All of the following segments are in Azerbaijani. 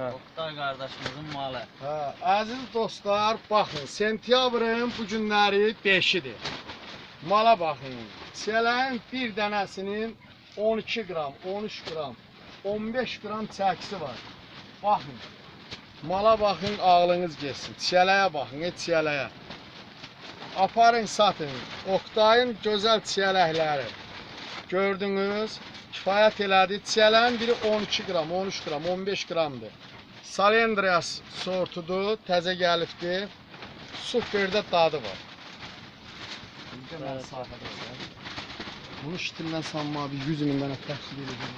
Hə. Oktay qardaşımızın malı. Hə, əziz dostlar, baxın, sentyabrın bu günləri 5-idir. Mala baxın. Çələyin bir dənəsinin 12 qram, 13 qram, 15 qram çəkisi var. Baxın. Mala baxın, ağlınız getsin. Çələyə baxın, et çələyə. Aparın, satın. Oktayın gözəl çiyələkləri. Gördünüz? Kifayət elədi. Çiyələyin biri 12 qram, 13 qram, 15 qramdır. Salendrias sortudur, təzə gəlibdir. Super də dadı var. Bunu işitimdən sanma bir 100 min dənə təşkil edəcəm.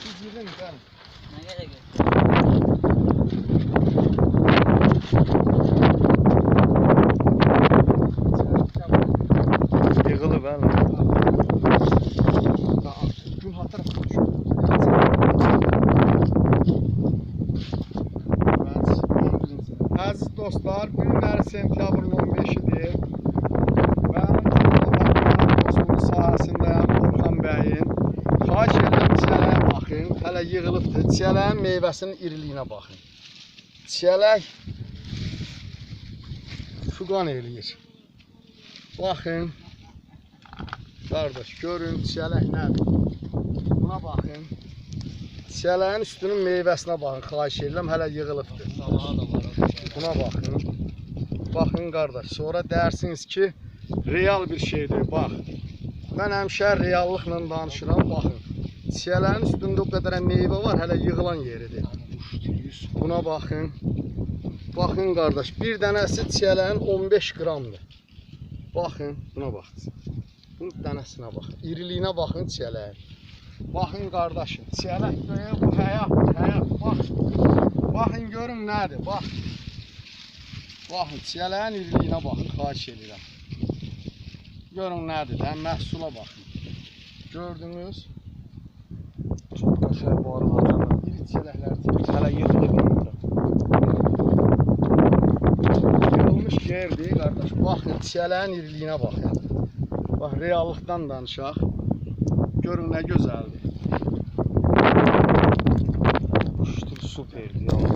Siz yedin, gəlin. Nə qədər Yığılıb hə. Əziz dostlar, bu günləri sentyabrın 15-idir. Mən dostluğun sahəsindəyəm Orxan bəyin. Xahiş edirəm çiyələyə baxın. Hələ yığılıbdır. Çiyələyin meyvəsinin iriliyinə baxın. Çiyələk fuqan eləyir. Baxın. Qardaş, görün çiyələk nədir? Buna baxın. Çiyələyin üstünün meyvəsinə baxın. Xahiş edirəm, hələ yığılıbdır. Buna baxın. Baxın qardaş, sonra dersiniz ki, real bir şeydir. Bax. Mən həmişə reallıqla danışıram. Baxın. Çiyələrin üstündə o qədər meyvə var, hələ yığılan yeridir. Buna baxın. Baxın qardaş, bir dənəsi çiyələrin 15 qramdır. Baxın, buna baxın. Bunun dənəsinə baxın. İriliyinə baxın çiyələyin. Baxın qardaşım, çiyələk böyük bu həyat, həyat. Bax. Baxın görün nədir? Bax. Baxın, çiyələyin iriliyinə baxın, xahiş edirəm. Görün nədir? Həm məhsula baxın. Gördünüz? Çox qəşəng barı var. İri çiyələklər. Hələ yığılıb. Yığılmış yerdir, qardaş. Baxın, çiyələyin iriliyinə baxın. Bax, reallıqdan danışaq. Görünle göz aldı. İşte süperdi ya.